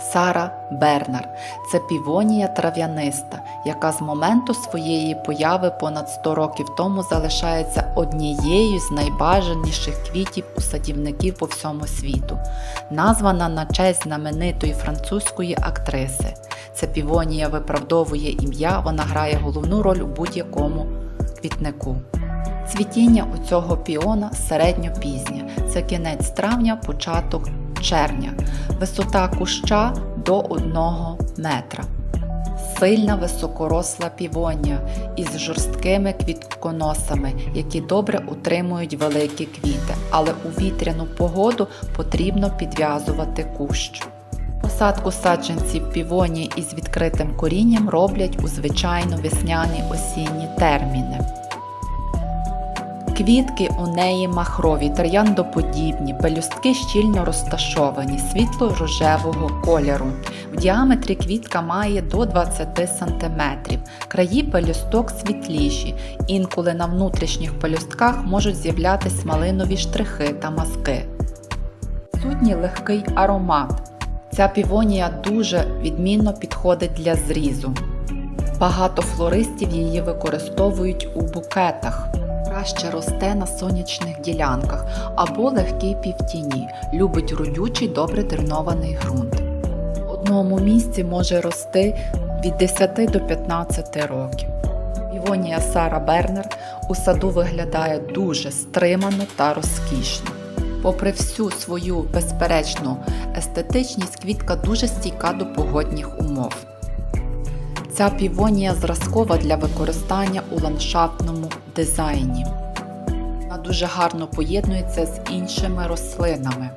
Сара Бернар це півонія трав'яниста, яка з моменту своєї появи понад 100 років тому залишається однією з найбажаніших квітів у садівників по всьому світу, названа на честь знаменитої французької актриси. Ця півонія виправдовує ім'я, вона грає головну роль у будь-якому квітнику. Цвітіння у цього піона середньопізнє. Це кінець травня, початок червня. Висота куща до 1 метра. Сильна високоросла півонія із жорсткими квітконосами, які добре утримують великі квіти, але у вітряну погоду потрібно підв'язувати кущ. Посадку саджанців півонії із відкритим корінням роблять у звичайно весняні осінні терміни. Квітки у неї махрові, трояндоподібні, пелюстки щільно розташовані, світло-рожевого кольору. В діаметрі квітка має до 20 см. Краї пелюсток світліші, інколи на внутрішніх пелюстках можуть з'являтися малинові штрихи та мазки. Сутній легкий аромат. Ця півонія дуже відмінно підходить для зрізу. Багато флористів її використовують у букетах. Краще росте на сонячних ділянках або легкій півтіні, любить родючий добре дренований ґрунт. В одному місці може рости від 10 до 15 років. Півонія Сара Бернер у саду виглядає дуже стримано та розкішно. Попри всю свою безперечну естетичність, квітка дуже стійка до погодних умов. Ця півонія зразкова для використання у ландшафтному дизайні. Вона дуже гарно поєднується з іншими рослинами.